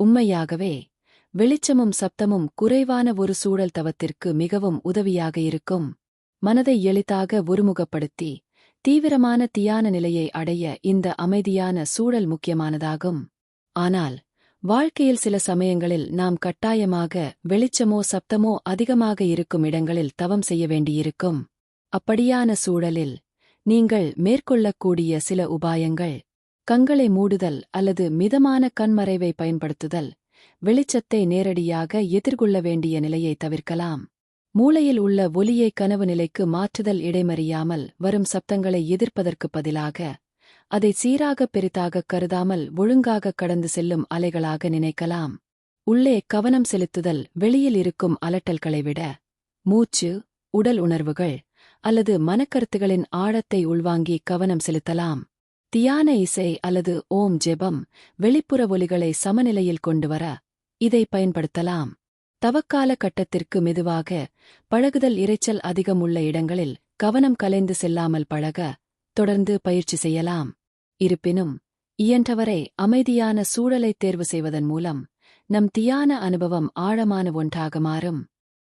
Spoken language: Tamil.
உண்மையாகவே வெளிச்சமும் சப்தமும் குறைவான ஒரு சூழல் தவத்திற்கு மிகவும் உதவியாக இருக்கும். மனதை எளிதாக ஒருமுகப்படுத்தி தீவிரமான தியான நிலையை அடைய இந்த அமைதியான சூழல் முக்கியமானதாகும். ஆனால் வாழ்க்கையில் சில சமயங்களில் நாம் கட்டாயமாக வெளிச்சமோ சப்தமோ அதிகமாக இருக்கும் இடங்களில் தவம் செய்ய வேண்டியிருக்கும். அப்படியான சூழலில் நீங்கள் மேற்கொள்ளக்கூடிய சில உபாயங்கள் கண்களை மூடுதல் அல்லது மிதமான கண்மறைவை பயன்படுத்துதல் வெளிச்சத்தை நேரடியாக எதிர்கொள்ள வேண்டிய நிலையை தவிர்க்கலாம். மூளையில் உள்ள ஒலியை கனவு நிலைக்கு மாற்றுதல் இடைமறியாமல் வரும் சப்தங்களை எதிர்ப்பதற்குப் பதிலாக அதை சீராக பெரிதாக கருதாமல் ஒழுங்காக கடந்து செல்லும் அலைகளாக நினைக்கலாம். உள்ளே கவனம் செலுத்துதல் வெளியில் இருக்கும் அலட்டல்களை விட மூச்சு உடல் உணர்வுகள் அல்லது மனக்கருத்துகளின் ஆழத்தை உள்வாங்கி கவனம் செலுத்தலாம். தியான இசை அல்லது ஓம் ஜெபம் வெளிப்புற ஒலிகளை சமநிலையில் கொண்டுவர இதை பயன்படுத்தலாம். தவக்கால கட்டத்திற்கு மெதுவாக பழகுதல் இரைச்சல் அதிகம் உள்ள இடங்களில் கவனம் கலைந்து செல்லாமல் பழக தொடர்ந்து பயிற்சி செய்யலாம். இருப்பினும் இயன்றவரை அமைதியான சூழலை தேர்வு செய்வதன் மூலம் நம் தியான அனுபவம் ஆழமான ஒன்றாக மாறும்.